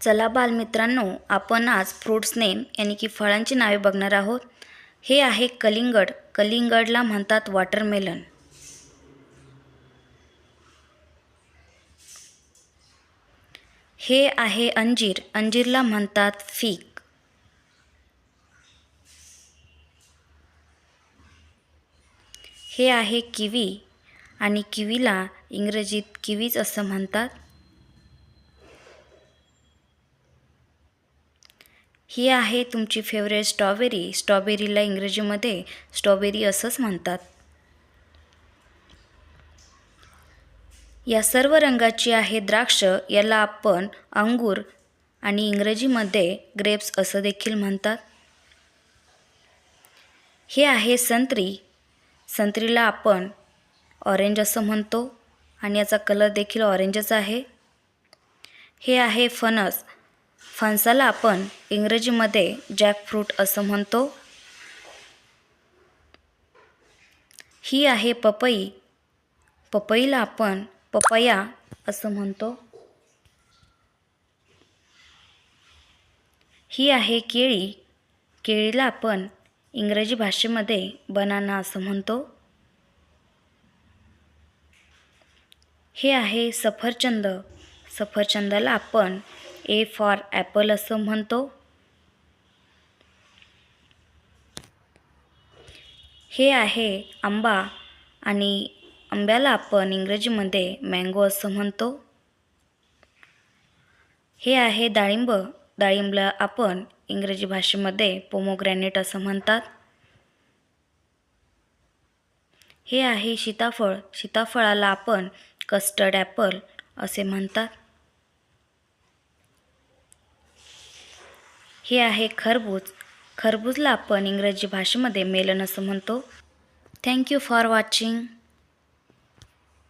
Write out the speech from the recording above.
चला बालमित्रांनो आपण आज फ्रूट्स नेम यानी की फळांची नावे बघणार आहोत. हे आहे कलिंगड. कलिंगडला म्हणतात वॉटरमेलन हे आहे अंजीर. अंजीरला म्हणतात फिक हे आहे किवी आणि किवीला इंग्रजीत किवीच असं म्हणतात. ही आहे तुमची फेवरेट स्ट्रॉबेरी स्ट्रॉबेरीला इंग्रजीमध्ये स्ट्रॉबेरी असंच म्हणतात. या सर्व रंगाची आहे द्राक्ष. याला आपण अंगूर आणि इंग्रजीमध्ये ग्रेप्स असं देखील म्हणतात. हे आहे संत्री. संत्रीला आपण ऑरेंज असं म्हणतो आणि याचा कलर देखील ऑरेंजच आहे. हे आहे फणस. फणसाला आपण इंग्रजीमध्ये जॅकफ्रूट असं म्हणतो. ही आहे पपई. पपईला आपण पपया असं म्हणतो. ही आहे केळी. केळीला आपण इंग्रजी भाषेमध्ये बनाना असं म्हणतो. हे आहे सफरचंद. सफरचंदाला आपण ए फॉर ॲपल असं म्हणतो. हे आहे आंबा आणि आंब्याला आपण इंग्रजीमध्ये मँगो असं म्हणतो. हे आहे डाळिंब. डाळिंबला आपण इंग्रजी भाषेमध्ये पोमोग्रॅनेट असं म्हणतात. हे आहे सीताफळ. सीताफळाला आपण कस्टर्ड ॲपल असे म्हणतात. हे आहे खरबूज. खरबूजला आपण इंग्रजी भाषेमध्ये मेलन असं म्हणतो. Thank you for watching